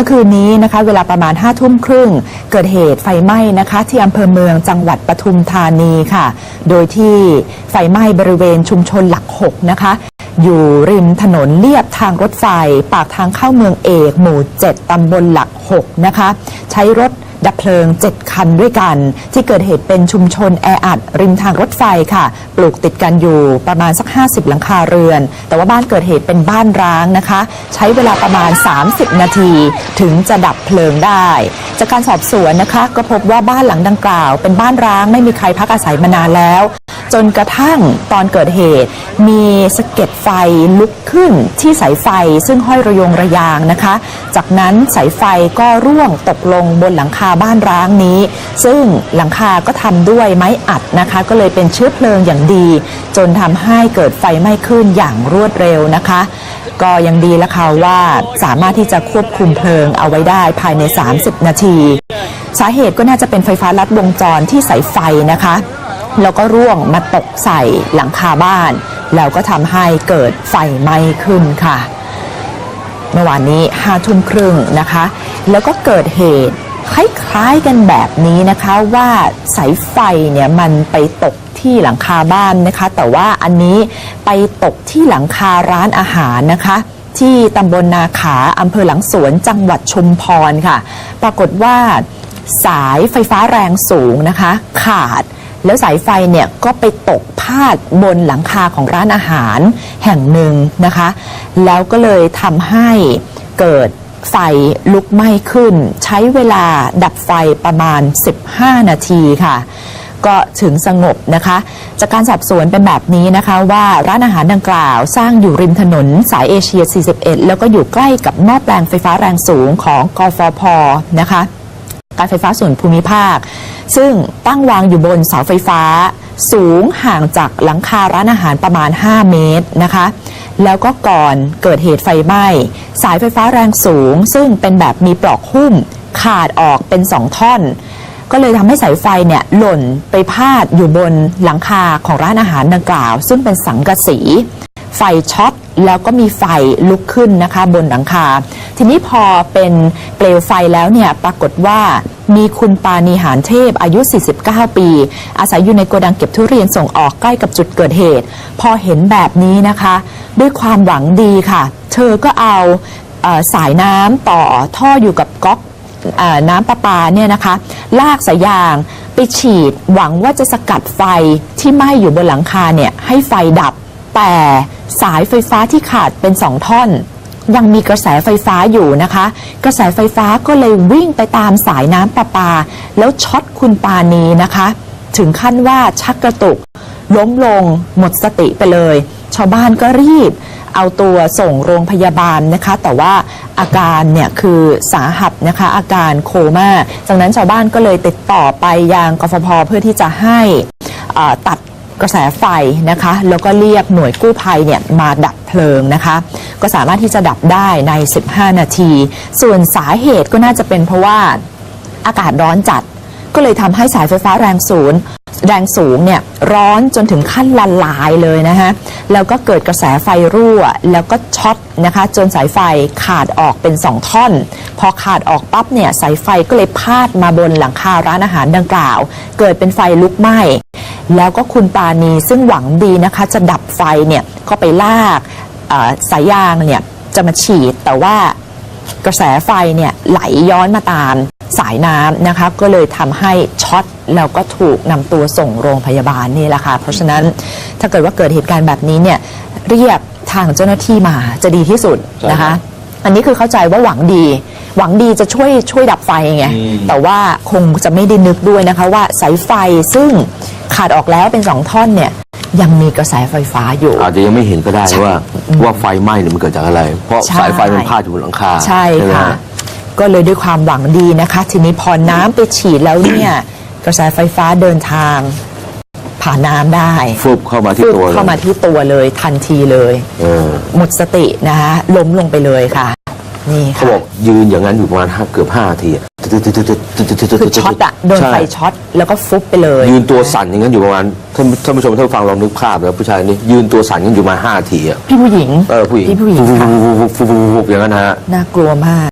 มื่อคืนนี้นะคะเวลาประมาณ5้าทุ่มครึ่ง เกิดเหตุไฟไหม้นะคะที่อำเภอเมืองจังหวัดปทุมธานีค่ะ โดยที่ไฟไหม้บริเวณชุมชนหลัก 6 นะคะ อยู่ริมถนนเลียบทางรถไฟ ปากทางเข้าเมืองเอก หมู่ 7 ตำบลหลัก 6 นะคะ ใช้รถ ดับเพลิง 7 คันด้วยกัน ที่เกิดเหตุเป็นชุมชนแออัดริมทางรถไฟค่ะ ปลูกติดกันอยู่ประมาณสัก 50 หลังคาเรือน แต่ว่าบ้านเกิดเหตุเป็นบ้านร้างนะคะ ใช้เวลาประมาณ 30 นาที ถึงจะดับเพลิงได้ จากการสอบสวนนะคะก็พบว่าบ้านหลังดังกล่าว เป็นบ้านร้างไม่มีใครพักอาศัยมานานแล้วจนกระทั่งตอนเกิดเหตุ มีสะเก็ดไฟลุกขึ้นที่สายไฟซึ่งห้อยระยงระยางนะคะ จากนั้นสายไฟก็ร่วงตกลงบนหลังคาบ้านร้างนี้ ซึ่งหลังคาก็ทำด้วยไม้อัดนะคะ ก็เลยเป็นเชื้อเพลิงอย่างดี จนทำให้เกิดไฟไหม้ขึ้นอย่างรวดเร็วนะคะ ก็ยังดีละค่ะว่าสามารถที่จะควบคุมเพลิงเอาไว้ได้ภายใน 30 นาที สาเหตุก็น่าจะเป็นไฟฟ้าลัดวงจรที่สายไฟนะคะแล้วก็ร่วงมาตกใส่หลังคาบ้าน แล้วก็ทำให้เกิดไฟไหม้ขึ้นค่ะ เมื่อวานนี้ห้าทุ่มครึ่งนะคะ แล้วก็เกิดเหตุ คล้ายๆกันแบบนี้นะคะว่าสายไฟเนี่ยมันไปตกที่หลังคาบ้านนะคะ แต่ว่าอันนี้ไปตกที่หลังคาร้านอาหารนะคะ ที่ตำบลนาขาอำเภอหลังสวนจังหวัดชุมพรค่ะ ปรากฏว่าสายไฟฟ้าแรงสูงนะคะ ขาดแล้วสายไฟเนี่ยก็ไปตกพาดบนหลังคาของร้านอาหารแห่งหนึ่งนะคะ แล้วก็เลยทำให้เกิด ไฟลุกไหม้ขึ้น ใช้เวลาดับไฟประมาณ 15 นาทีค่ะ ก็ถึงสงบนะคะ จากการสอบสวนเป็นแบบนี้นะคะ ว่าร้านอาหารดังกล่าวสร้างอยู่ริมถนนสายเอเชีย 41 แล้วก็อยู่ใกล้กับหม้อแปลงไฟฟ้าแรงสูงของกฟพนะคะ การไฟฟ้าส่วนภูมิภาค ซึ่งตั้งวางอยู่บนเสาไฟฟ้า สูงห่างจากหลังคาร้านอาหารประมาณ 5 เมตรนะคะ แล้วก็ก่อนเกิดเหตุไฟไหม้ สายไฟฟ้าแรงสูง ซึ่งเป็นแบบมีปลอกหุ้ม ขาดออกเป็นสองท่อน ก็เลยทำให้สายไฟเนี่ยหล่นไปพาดอยู่บนหลังคาของร้านอาหารดังกล่าว ซึ่งเป็นสังกะสี ไฟช็อตแล้วก็มีไฟลุกขึ้นนะคะ บนหลังคา ทีนี้พอเป็นเปลวไฟแล้วเนี่ยปรากฏว่า มีคุณปานีหานเทพอายุ 49 ปี อาศัยอยู่ในโกดังเก็บทุเรียนส่งออกใกล้กับจุดเกิดเหตุ พอเห็นแบบนี้นะคะ ด้วยความหวังดีค่ะ เธอก็เอาสายน้ำต่อท่ออยู่กับก๊อกน้ำประปาเนี่ยนะคะ ลากสายยางไปฉีดหวังว่าจะสกัดไฟที่ไหม้อยู่บนหลังคาเนี่ยให้ไฟดับ แต่สายไฟฟ้าที่ขาดเป็นสองท่อน ยังมีกระแสไฟฟ้าอยู่นะคะ กระแสไฟฟ้าก็เลยวิ่งไปตามสายน้ำประปา แล้วช็อตคุณปานีนะคะ ถึงขั้นว่าชักกระตุก ล้มลง หมดสติไปเลย ชาวบ้านก็รีบ เอาตัวส่งโรงพยาบาลนะคะ แต่ว่าอาการเนี่ยคือสาหัสนะคะ อาการโคม่าจากนั้นชาวบ้านก็เลยติดต่อไปยังกฟผเพื่อที่จะให้ตัด กระแสไฟนะคะ แล้วก็เรียกหน่วยกู้ภัยเนี่ยมาดับเพลิงนะคะ ก็สามารถที่จะดับได้ใน 15 นาที ส่วนสาเหตุก็น่าจะเป็นเพราะว่าอากาศร้อนจัด ก็เลยทำให้สายไฟฟ้าแรงสูงแรงสูงเนี่ยร้อนจนถึงขั้นละลายเลยนะฮะแล้วก็เกิดกระแสไฟรั่ว แล้วก็ช็อตนะคะจนสายไฟขาดออกเป็นสองท่อน พอขาดออกปั๊บเนี่ยสายไฟก็เลยพาดมาบนหลังคาร้านอาหารดังกล่าว เกิดเป็นไฟลุกไหม้ แล้วก็คุณปานีซึ่งหวังดีนะคะ จะดับไฟเนี่ยก็ไปลากเอ่อสายยางเนี่ยจะมาฉีดแต่ว่ากระแสไฟเนี่ยไหลย้อนมาตามสายน้ำนะคะก็เลยทำให้ช็อตแล้วก็ถูกนำตัวส่งโรงพยาบาลนี่แหละค่ะ เพราะฉะนั้นถ้าเกิดว่าเกิดเหตุการณ์แบบนี้เนี่ยเรียกทางเจ้าหน้าที่มาจะดีที่สุดนะคะ อันนี้คือเข้าใจว่าหวังดี หวังดีจะช่วยช่วยดับไฟไงแต่ว่าคงจะไม่ได้นึกด้วยนะคะว่าสายไฟซึ่ง ขาดออกแล้วเป็นสองท่อนเนี่ยยังมีกระแสไฟฟ้าอยู่ อาจจะยังไม่เห็นก็ได้ใช่ว่าว่าไฟไหม้เนี่ยมันเกิดจากอะไร เพราะใช่สายไฟมันพาดอยู่บนหลังคาใช่ไหมค่ะฮะก็เลยด้วยความหวังดีนะคะ ทีนี้พอน้ำไปฉีดแล้วเนี่ย กระแสไฟฟ้าเดินทาง ผ่านน้ำได้ฟุบเข้ามาที่ฟึบตัวเลยเข้ามาที่ตัวเลยทันทีเลยเออหมดสตินะคะล้มลงไปเลยค่ะนี่เขาค่ะบอกยืนอย่างนั้นอยู่ประมาณห้าเกือบห้านาทีอะ คือช็อตอะโดนไฟใช่ช็อตแล้วก็ฟุบไปเลย ยืนตัวสั่นอย่างนั้นอยู่ประมาณท่านท่านผู้ชมท่านผู้ฟังลองนึกภาพนะผู้ชายนี่ยืนตัวสั่นกันอยู่ประมาณห้านาทีอะพี่ผู้หญิงเออผู้หญิงพี่ผู้หญิงค่ะฟุบๆๆๆๆๆอย่างนั้นฮะน่ากลัวมาก